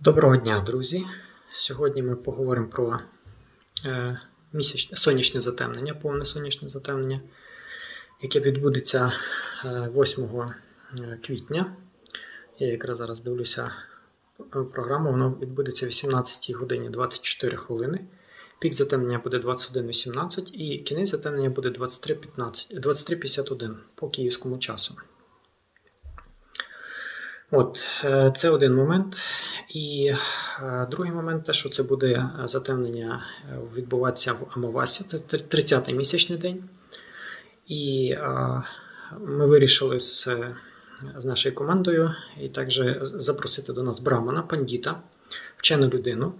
Доброго дня, друзі! Сьогодні ми поговоримо про е, місячне сонячне затемнення, повне сонячне затемнення, яке відбудеться е, 8 квітня. Я якраз зараз дивлюся е, програму, воно відбудеться о 18 годині 24 хвилини. Пік затемнення буде 21.18 і кінець затемнення буде 23.15 23.51 по київському часу. От, е, це один момент. І е, другий момент, те, що це буде е, затемнення відбуватися в Амавасі, це 30-й місячний день. І ми вирішили з, з нашою командою і також запросити до нас Брамана, пандіта, вчену людину,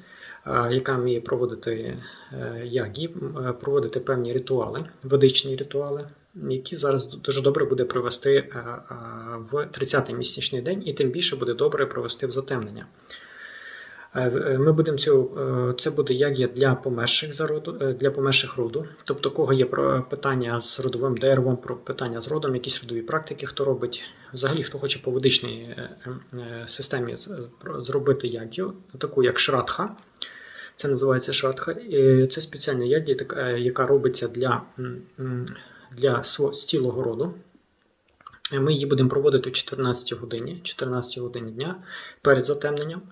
яка вміє проводити ягі, проводити певні ритуали, ведичні ритуали, які зараз дуже добре буде провести е, е, в 30-й місячний день, і тим більше буде добре провести в затемнення. Е, Ми будемо цю, це буде як є для померших за роду, для померших роду, тобто кого є питання з родовим деревом, про питання з родом, якісь родові практики, хто робить. Взагалі, хто хоче по ведичній системі зробити яг'ю, таку як шрадха. Це називається шрадха. Це спеціальна яг'я, е, яка робиться для, для цілого роду. Е, Ми її будемо проводити о 14 годині, 14 годині дня перед затемненням.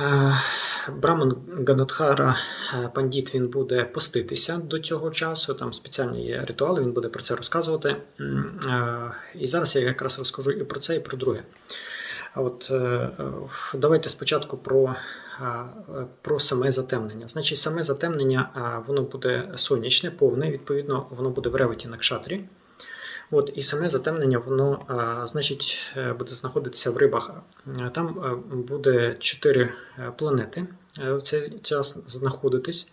Е, Браман Ганадхара е, пандіт він буде поститися до цього часу. Там спеціальні є ритуали, він буде про це розказувати. І зараз я якраз розкажу і про це, і про друге. От давайте спочатку про, про саме затемнення. Значить, саме затемнення воно буде сонячне, повне, відповідно, воно буде в реветі на кшатрі. От, і саме затемнення, воно, значить, е, буде знаходитися в рибах. Е, Там е, буде чотири планети в цей час знаходитись.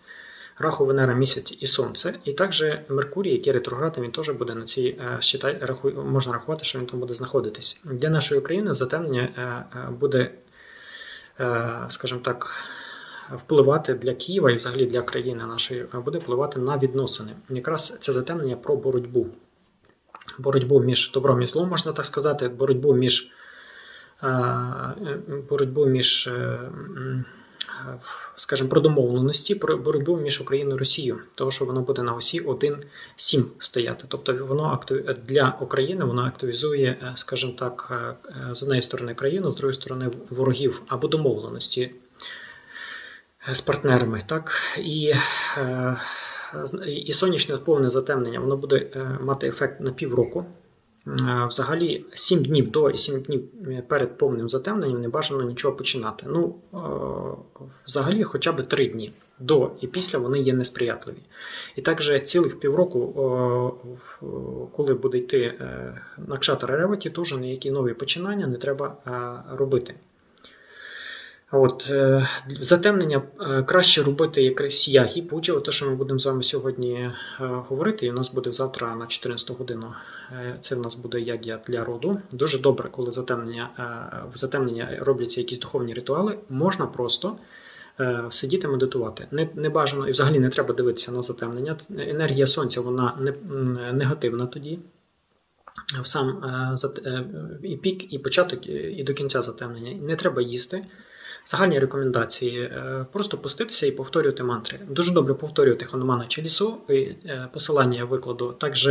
Раху, Венера, місяць і Сонце. І також Меркурій, який ретроградний, він теж буде на цій можна рахувати, що він там буде знаходитись. Для нашої України затемнення буде, скажімо так, впливати для Києва і взагалі для країни нашої е, буде впливати на відносини. Якраз це затемнення про боротьбу боротьбу між добром і злом, можна так сказати, боротьбу між, е, е, боротьбу між е, е, скажімо, про домовленості, про боротьбу між Україною і Росією, тому що воно буде на осі 1-7 стояти. Тобто воно актив... для України воно активізує, е, скажімо так, е, е, з однієї сторони країну, з другої сторони ворогів або домовленості е, з партнерами. Так? І е, і сонячне повне затемнення воно буде е, мати ефект на півроку. Е, Взагалі, 7 днів до і 7 днів перед повним затемненням не бажано нічого починати. Ну, е, взагалі, хоча б 3 дні до і після вони є несприятливі. І також цілих півроку, е, коли буде йти на накшатор реваті, теж ніякі нові починання не треба робити. От, е, затемнення е, краще робити якраз ягі пуджі, те, що ми будемо з вами сьогодні е, говорити, і у нас буде завтра на 14 годину. Це в нас буде ягія для роду. Дуже добре, коли затемнення, в затемнення робляться якісь духовні ритуали, можна просто сидіти медитувати. Не, не бажано і взагалі не треба дивитися на затемнення. Енергія сонця вона не, негативна тоді. Сам і пік, і початок, і до кінця затемнення. Не треба їсти. Загальні рекомендації: Е, просто пуститися і повторювати мантри. Дуже добре повторювати Ханумана Челісу. і, е, Посилання я викладу. Також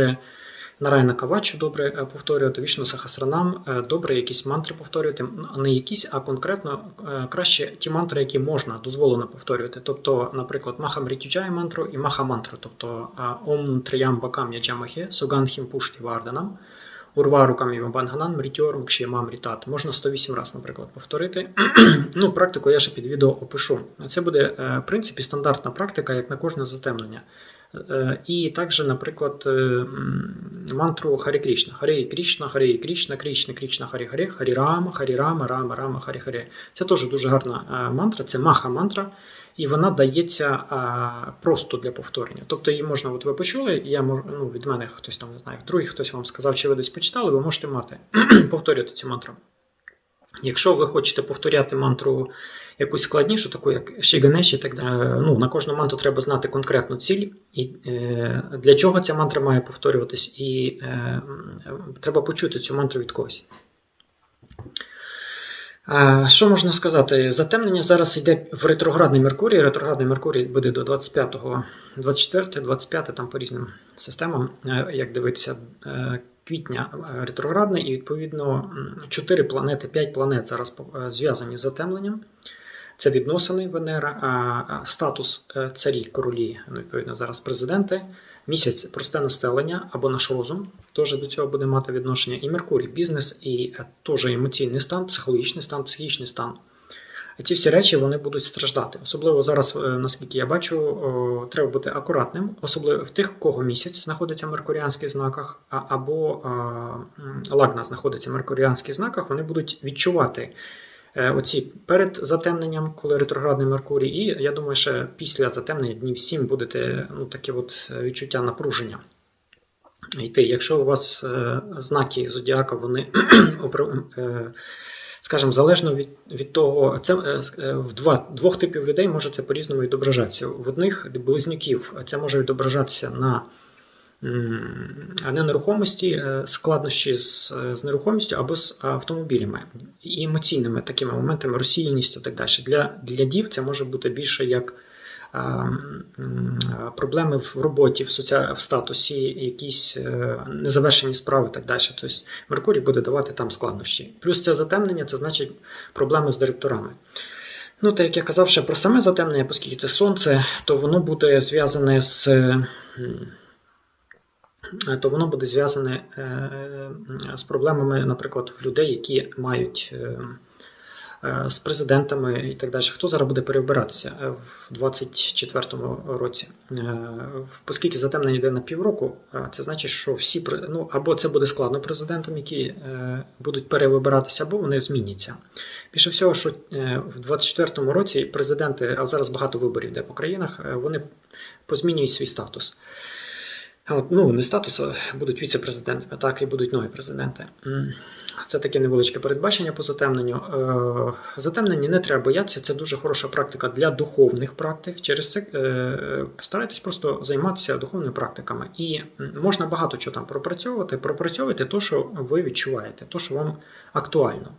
Нарайна Кавачу добре е, повторювати, Вішну Сахасранам, добре якісь мантри повторювати, не якісь, а конкретно краще ті мантри, які можна, дозволено повторювати. Тобто, наприклад, Маха Мрітюджай мантру і Маха мантру, тобто Ом Триям Бакам Яджамахе, Суганхім Пушті Варданам. Урва руками Банганан, Мрітьор, Мкшієма, рітат. Можна 108 разів, наприклад, повторити. ну, практику я ще під відео опишу. Це буде, е, в принципі, стандартна практика, як на кожне затемнення. Е, І також, наприклад, е, мантру Харі Крішна. Харі Крішна, Харі Крішна, Крішна, Крішна, Харі Харі, Харі Рама, Харі Рама, Рама, Рама, Харі Харі. Це теж дуже гарна е, мантра, це маха мантра, і вона дається просто для повторення. Тобто її можна, от ви почули, я ну, від мене хтось там не знаю, другий хтось вам сказав, чи ви десь почитали, ви можете мати повторювати цю мантру. Якщо ви хочете повторяти мантру якусь складнішу, таку як Шіганеші, так далі, е, ну, на кожну мантру треба знати конкретну ціль, і е, для чого ця мантра має повторюватись, і е, треба почути цю мантру від когось. Е, Що можна сказати? Затемнення зараз йде в ретроградний Меркурій. Ретроградний Меркурій буде до 25-го, 24, 25 там по різним системам, е, як дивитися, е, квітня е, ретроградний, і відповідно 4 планети, 5 планет зараз е, зв'язані з затемленням. Це відносини Венера, статус е, царі, королі, ну, відповідно, зараз президенти. Місяць просте населення або наш розум теж до цього буде мати відношення. І Меркурій, бізнес, і теж емоційний стан, психологічний стан, психічний стан. Ці всі речі вони будуть страждати. Особливо зараз, е, наскільки я бачу, треба бути акуратним, особливо в тих, кого місяць знаходиться в меркуріанських знаках, або лагна знаходиться в меркуріанських знаках, вони будуть відчувати е, оці перед затемненням, коли ретроградний Меркурій, і я думаю, що після затемнення днів 7 будете ну, таке от е, відчуття напруження. Йти. Якщо у вас знаки зодіака, вони скажімо, залежно від, від того, це е, е, в два, двох типів людей може це по-різному відображатися. В одних близнюків це може відображатися на на нерухомості, е, складнощі з, з нерухомістю або з автомобілями і емоційними такими моментами, розсіяністю і так далі. Для, для дів це може бути більше як а, а, проблеми в роботі, в, соці... в статусі, якісь е, незавершені справи і так далі. Тобто Меркурій буде давати там складнощі. Плюс це затемнення, це значить проблеми з директорами. Ну, так як я казав ще про саме затемнення, оскільки це сонце, то воно буде зв'язане з. То воно буде зв'язане е, е, з проблемами, наприклад, в людей, які мають е, е, з президентами і так далі. Хто зараз буде переобиратися е, в 24-му році? Е, Оскільки затемнення йде на півроку, е, це значить, що всі ну, або це буде складно президентам, які е, будуть перевибиратися, або вони зміняться. Більше всього, що е, в 24-му році президенти, а зараз багато виборів йде по країнах, е, вони позмінюють свій статус. Ну, не статус, а будуть віце-президентами, так і будуть нові президенти. Це таке невеличке передбачення по затемненню. Е, Затемнення не треба боятися, це дуже хороша практика для духовних практик. Через це е, постарайтесь просто займатися духовними практиками. І можна багато чого там пропрацьовувати. Пропрацьовуйте те, що ви відчуваєте, те, що вам актуально.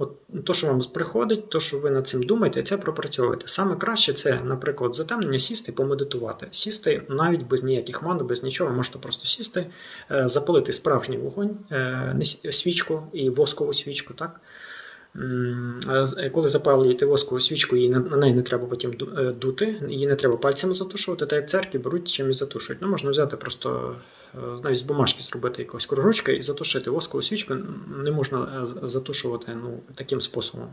От то, що вам приходить, то, що ви над цим думаєте, це пропрацьовуєте. Саме краще це, наприклад, затемнення сісти, помедитувати. Сісти навіть без ніяких ман, без нічого, можете просто сісти, е, запалити справжній вогонь, е, свічку і воскову свічку. так? З- Коли запалюєте воскову свічку, її на неї не треба потім е, дути, її не треба пальцями затушувати, так як церкві беруть чимось затушують. Ну, можна взяти просто е, навіть з бумажки зробити якогось кружочка і затушити воскову свічку. Не можна е, затушувати ну, таким способом.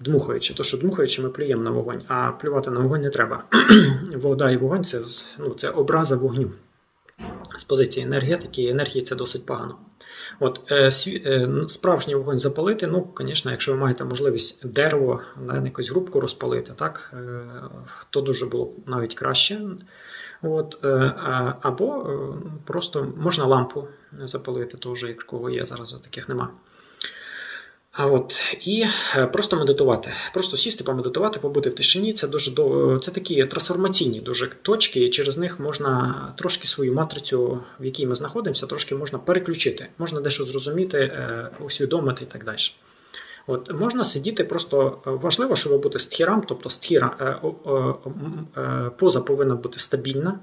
Дмухаючи, то що дмухаючи, ми плюємо на вогонь, а плювати на вогонь не треба. Вода і вогонь це, ну, це образа вогню. З позиції енергетики енергії це досить погано. От, е, е, справжній вогонь запалити, ну, звісно, якщо ви маєте можливість дерево на якусь грубку розпалити, так, е, то дуже було б навіть краще. От, або просто можна лампу запалити, теж, як кого є, зараз таких нема. От, і е, просто медитувати. Просто сісти, помедитувати, побути в тишині. Це дуже це такі трансформаційні дуже точки, і через них можна трошки свою матрицю, в якій ми знаходимося, трошки можна переключити. Можна дещо зрозуміти, е, усвідомити і так далі. От можна сидіти просто е, важливо, щоб бути стхірам, тобто стхіра поза повинна бути стабільна,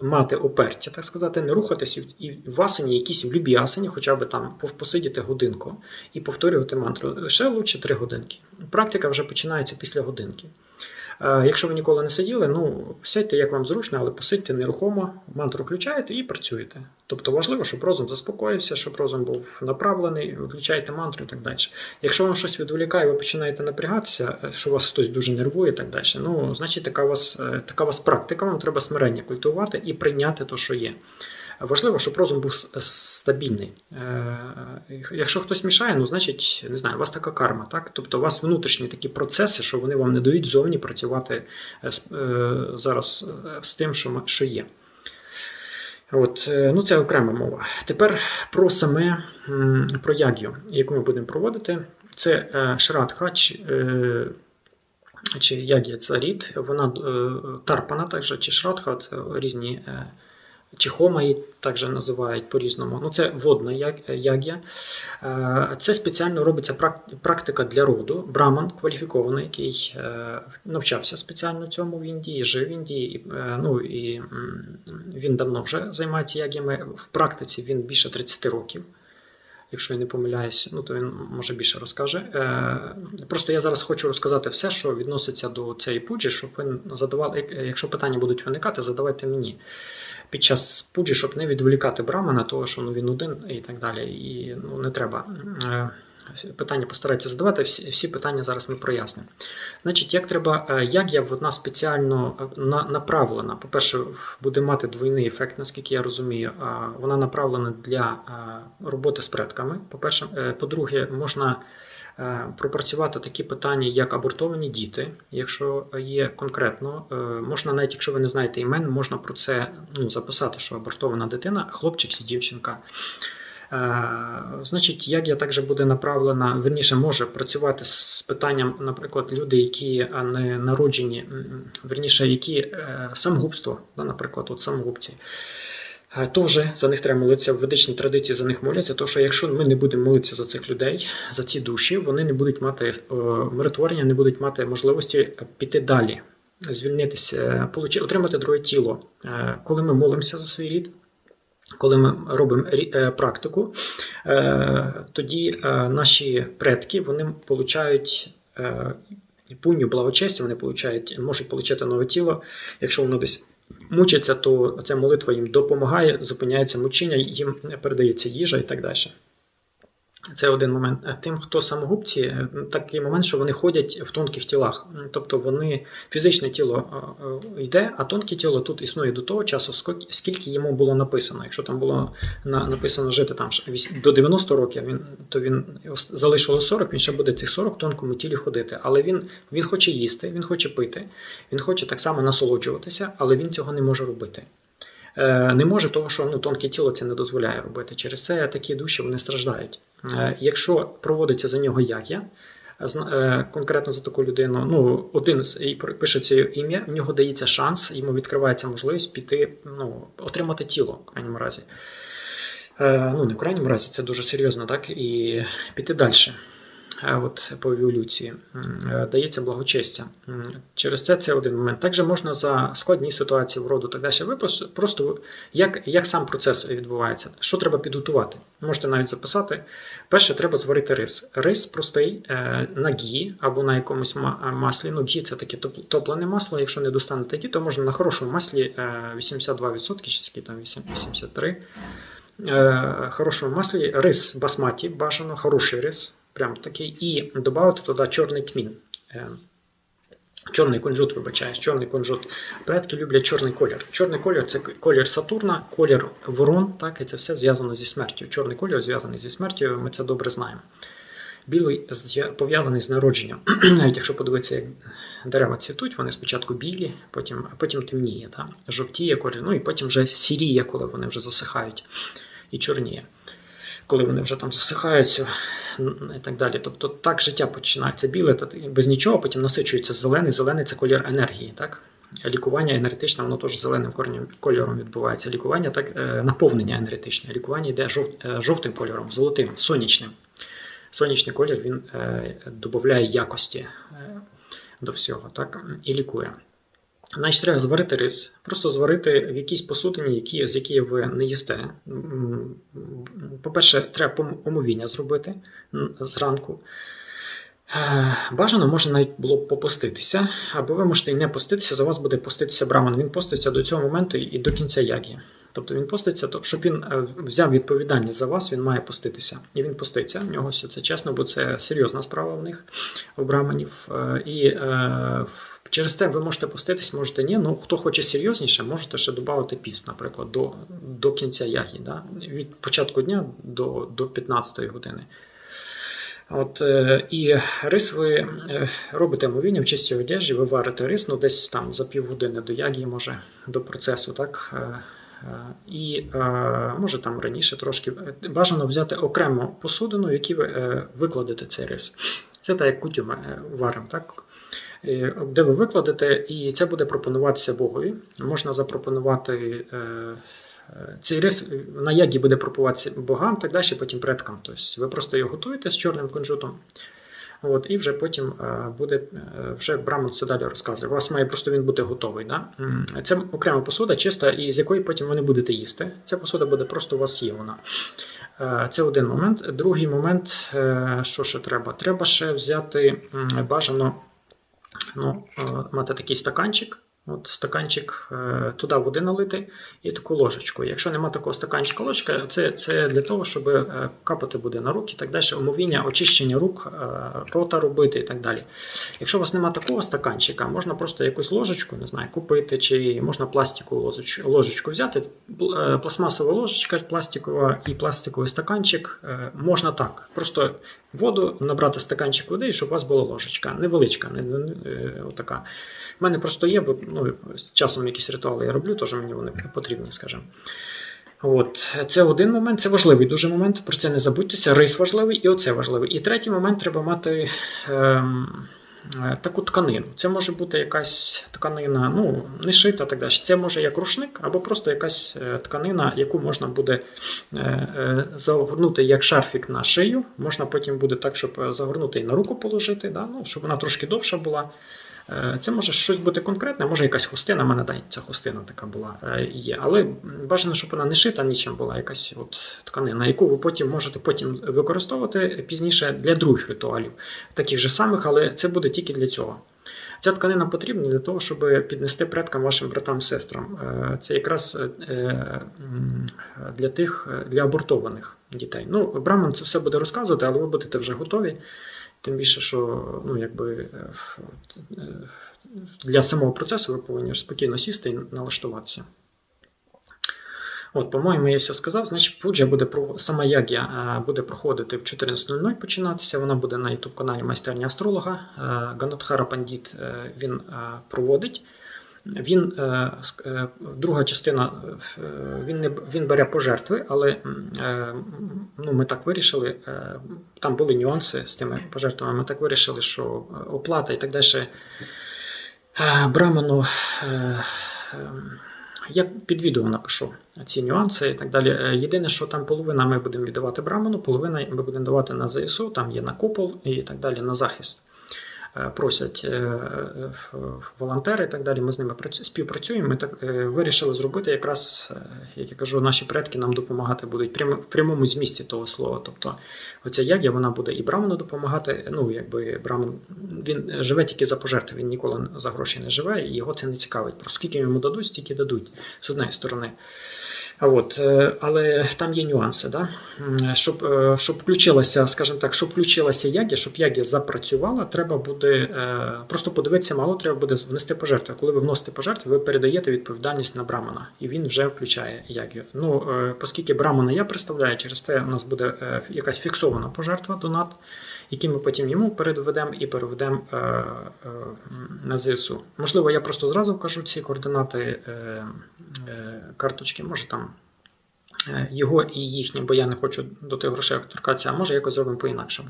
мати опертя, так сказати, не рухатися і- в асані, якісь в любій асані, хоча б там посидіти годинку і повторювати мантру. Ще лучше 3 годинки. Практика вже починається після годинки. Е, Якщо ви ніколи не сиділи, ну сядьте як вам зручно, але посидьте нерухомо, мантру включаєте і працюєте. Тобто важливо, щоб розум заспокоївся, щоб розум був направлений, виключаєте мантру і так далі. Якщо вам щось відволікає, ви починаєте напрягатися, е, що вас хтось дуже нервує і так далі. Ну, значить, така у вас, е, така у вас практика, вам треба смирення культивувати і прийняти те, що є. Важливо, щоб розум був стабільний. Е, Якщо хтось мішає, ну значить, не знаю, у вас така карма, так? Тобто у вас внутрішні такі процеси, що вони вам не дають зовні працювати е, е, зараз з тим, що, є. От, ну це окрема мова. Тепер про саме про яг'ю, яку ми будемо проводити. Це Шрадха чи, чи яг'я це рід, вона тарпана, також чи шрадха, це різні її також називають по-різному. Ну, це водна яг'я. Е, Це спеціально робиться практика для роду. Браман кваліфікований, який е, навчався спеціально цьому в Індії, жив в Індії. Е, ну, і він давно вже займається яг'ями. В практиці він більше 30 років. Якщо я не помиляюсь, ну то він може більше розкаже. Е, просто я зараз хочу розказати все, що відноситься до цієї пуджі, щоб ви задавали, якщо питання будуть виникати, задавайте мені під час пуджі, щоб не відволікати брамана, того що ну, він один і так далі. І ну, не треба. Е, Питання постарайтеся задавати, всі, всі питання зараз ми прояснимо. Значить, як треба, е, як я вона спеціально е, на, направлена. По-перше, буде мати двойний ефект, наскільки я розумію. Вона направлена для е, роботи з предками. По-перше, по-друге, можна пропрацювати такі питання, як абортовані діти, якщо є конкретно. Можна, навіть якщо ви не знаєте імен, можна про це ну, записати, що абортована дитина, хлопчик чи дівчинка. Е, Значить, як я також буде направлена, верніше може працювати з питанням, наприклад, люди, які не народжені, верніше, які е, самогубство, наприклад, от самогубці. Е, Теж за них треба молитися в ведичній традиції за них моляться, тому що якщо ми не будемо молитися за цих людей, за ці душі, вони не будуть мати е, миротворення, не будуть мати можливості піти далі, звільнитися, отримати друге тіло. Е, Коли ми молимося за свій рід, коли ми робимо е, практику, е, тоді е, наші предки вони получають пуню благочестя, вони получають, можуть отримати нове тіло. Якщо воно десь мучиться, то ця молитва їм допомагає, зупиняється мучення, їм передається їжа і так далі. Це один момент. Тим, хто самогубці, е, такий момент, що вони ходять в тонких тілах. Тобто вони фізичне тіло е, е, йде, а тонке тіло тут існує до того часу, скільки- йому було написано. Якщо там було написано жити там до 90 років, він, то він залишило 40, він ще буде цих 40 в тонкому тілі ходити. Але він, він хоче їсти, він хоче пити, він хоче так само насолоджуватися, але він цього не може робити. Е, Не може, того, що ну, тонке тіло це не дозволяє робити. Через це такі душі вони страждають. Е, Якщо проводиться за нього яг'я, е, конкретно за таку людину, ну, один з і пр- пишеться ім'я, в нього дається шанс, йому відкривається можливість піти, ну, отримати тіло, в крайньому разі. Ну, не в крайньому разі, це дуже серйозно, так? І піти далі. Е, От по еволюції е, дається благочестя. Через це це один момент. Також можна за складні ситуації в роду так далі. Просто як, як сам процес відбувається, що треба підготувати. Можете навіть записати. Перше, треба зварити рис. Рис простий е, на гі або на якомусь маслі. Ну, гі це таке топлене масло. Якщо не достанете гі, то можна на хорошому маслі е, 82%, чи скільки там 83%. Е, хорошому маслі рис басматі, бажано, хороший рис, прям такий, і додати туди чорний тмін. Е, Чорний кунжут, вибачаюсь, чорний кунжут. Предки люблять чорний колір. Чорний колір це колір Сатурна, колір ворон, так, і це все зв'язано зі смертю. Чорний колір зв'язаний зі смертю, ми це добре знаємо. Білий пов'язаний з народженням. Навіть якщо подивитися, як дерева цвітуть, вони спочатку білі, потім, потім темніє, так? жовтіє колір, ну і потім вже сіріє, коли вони вже засихають, і чорніє. Коли вони вже там засихаються і так далі. Тобто так життя починається біле, без нічого, потім насичується зелений. Зелений це колір енергії. Так? Лікування енергетичне, воно теж зеленим кольором відбувається. Лікування так, е, наповнення енергетичне. Лікування йде е, жовтим кольором, золотим, сонячним. Сонячний колір він е, додає якості до всього, так? І лікує. Значить, треба зварити рис, просто зварити в якійсь посудині, які, з якої ви не їсте. По-перше, треба омовіння зробити зранку. Е, Бажано можна навіть було б попуститися, або ви можете і не поститися, за вас буде поститися браман. Він поститься до цього моменту і до кінця ягі. Тобто він поститься, то щоб він е, взяв відповідальність за вас, він має поститися. І він поститься. В нього все це чесно, бо це серйозна справа в них, у браманів. Е, І е, через те ви можете поститись, можете ні. Ну, хто хоче серйозніше, можете ще додати піст, наприклад, до, до кінця ягі, да? від початку дня до, до 15 години. От, і рис ви робите мовіння в чистій одежі, ви варите рис, ну десь там за півгодини до ягі, може, до процесу, так? Е, І е, може там раніше трошки е, бажано взяти окремо посудину, в якій ви викладете цей рис. Це так, як кутю ми так? Де ви викладете, і це буде пропонуватися Богові. Можна запропонувати цей рис на ягі буде пропуватися богам, так далі, потім предкам. Тобто ви просто його готуєте з чорним кунжутом. От, і вже потім е, буде е, вже Брамон все далі розказує. У вас має просто він бути готовий. Да? Це окрема посуда, чиста, і з якої потім ви не будете їсти. Ця посуда буде просто у вас є вона. Е, Це один момент. Другий момент, що ще треба? Треба ще взяти бажано ну, мати такий стаканчик. От стаканчик е, туди води налити і таку ложечку. Якщо нема такого стаканчика ложка, це, це для того, щоб е, капати буде на руки так далі, омовіння, очищення рук, е, рота робити і так далі. Якщо у вас нема такого стаканчика, можна просто якусь ложечку, не знаю, купити, чи можна пластикову ложечку, взяти. Пластмасова ложечка, пластикова і пластиковий стаканчик. Можна так. Просто воду набрати стаканчик води, щоб у вас була ложечка. Невеличка, не, не, не, е, отака. У мене просто є, бо ну, часом якісь ритуали я роблю, теж мені вони потрібні, скажімо. От, це один момент, це важливий дуже момент, про це не забудьтеся. Рис важливий, і оце важливий. І третій момент треба мати ем, е, таку тканину. Це може бути якась тканина, ну, не шита, так далі. Це може як рушник, або просто якась е, тканина, яку можна буде е, загорнути як шарфік на шию. Можна потім буде так, щоб загорнути і на руку положити, да? ну, щоб вона трошки довша була. Е, Це може щось бути конкретне, може якась хустина, в мене да, ця хустина така була е, є. Але бажано, щоб вона не шита нічим була, якась от тканина, яку ви потім можете потім використовувати пізніше для других ритуалів, таких же самих, але це буде тільки для цього. Ця тканина потрібна для того, щоб піднести предкам вашим братам сестрам. Е, Це якраз для тих, для абортованих дітей. Ну, Браман це все буде розказувати, але ви будете вже готові. Тим більше, що ну, якби, е, е, для самого процесу ви повинні спокійно сісти і налаштуватися. От, по-моєму, я все сказав. Значить, пуджа буде сама ягія е, буде проходити в 14.00 починатися. Вона буде на youtube каналі майстерня астролога. Ганатхара Пандіт він проводить. Він е, е, друга частина, е, він не він бере пожертви, але ну, ми так вирішили. Там були нюанси з тими пожертвами. Ми так вирішили, що оплата і так далі. Браману. Я під відео напишу ці нюанси і так далі. Єдине, що там половина ми будемо віддавати Браману, половина ми будемо давати на ЗСУ, там є на купол і так далі, на захист. Е, Просять е, е, волонтери і так далі. Ми з ними працю- співпрацюємо. Ми так вирішили зробити якраз, як я кажу, наші предки нам допомагати будуть в прямому змісті того слова. Тобто, оця ягія вона буде і Браману допомагати. Ну, якби Браман він живе тільки за пожертви, він ніколи за гроші не живе, і його це не цікавить. Просто скільки йому дадуть, стільки дадуть з однієї сторони. От, е, але там є нюанси, да? Щоб, е, щоб включилася, скажімо так, щоб включилася Ягі, щоб Ягі запрацювала, треба буде е, просто подивитися, мало треба буде внести пожертви. Коли ви вносите пожертви, ви передаєте відповідальність на Брамана, і він вже включає Ягію. Ну, оскільки Брамана я представляю, через те у нас буде якась фіксована пожертва, донат, який ми потім йому переведемо і переведемо е, е, на ЗСУ. Можливо, я просто зразу вкажу ці координати е, карточки, може там його і їхні, бо я не хочу до тих грошей торкатися, а може якось зробимо по-інакшому.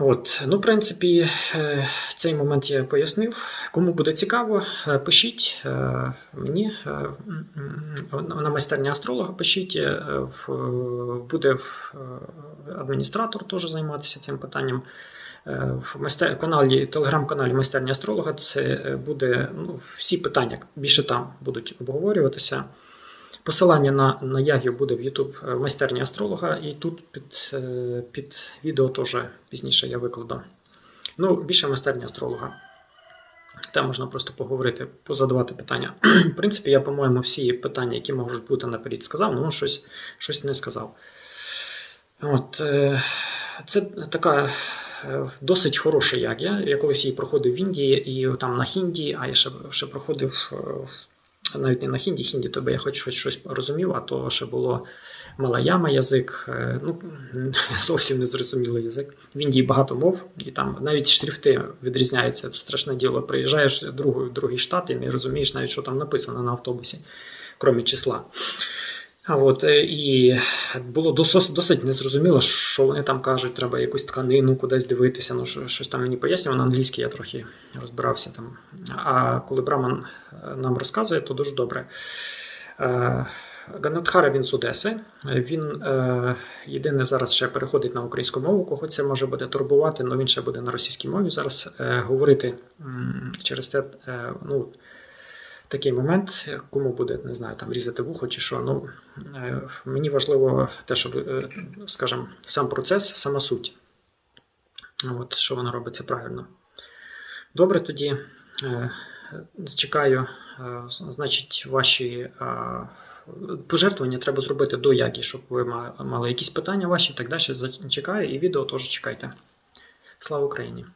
От, ну, в принципі, е, цей момент я пояснив. Кому буде цікаво, е, пишіть е, мені на майстерні астролога. Пишіть, буде адміністратор теж займатися цим питанням. В майстер... каналі, телеграм-каналі майстерня астролога це буде ну, всі питання більше там будуть обговорюватися. Посилання на, на Ягів буде в YouTube в майстерні астролога, і тут під, е, під відео теж пізніше я викладу. Ну, більше майстерні астролога. Там можна просто поговорити, позадавати питання. В принципі, я, по-моєму, всі питання, які можуть бути наперед, сказав, ну щось, щось не сказав. От, е, це така е, досить хороша ягія. Я колись її проходив в Індії і там на хінді, а я ще, ще проходив е, навіть не на хінді, хінді, то би я хоч щось, щось розумів, а то ще було малаяма язик, е, ну зовсім незрозумілий язик. В Індії багато мов, і там навіть шрифти відрізняються. Це страшне діло. Приїжджаєш в другий штат і не розумієш навіть, що там написано на автобусі, крім числа. А от е, і було досить, досить незрозуміло, що вони там кажуть, треба якусь тканину кудись дивитися. Ну, що- щось там мені пояснював на англійській, я трохи розбирався там. А коли Браман е, нам розказує, то дуже добре. Е, Ганатхара він з Одеси. Він е, єдине зараз ще переходить на українську мову, кого це може буде турбувати, але він ще буде на російській мові зараз е, говорити через це. Е, ну, такий момент, кому буде, не знаю, там різати вухо чи що. Ну, е, мені важливо те, щоб, е, скажімо, сам процес, сама суть. От, що воно робиться правильно. Добре, тоді е, чекаю, значить, ваші пожертвування треба зробити до які, щоб ви мали якісь питання ваші так далі. Чекаю і відео теж чекайте. Слава Україні!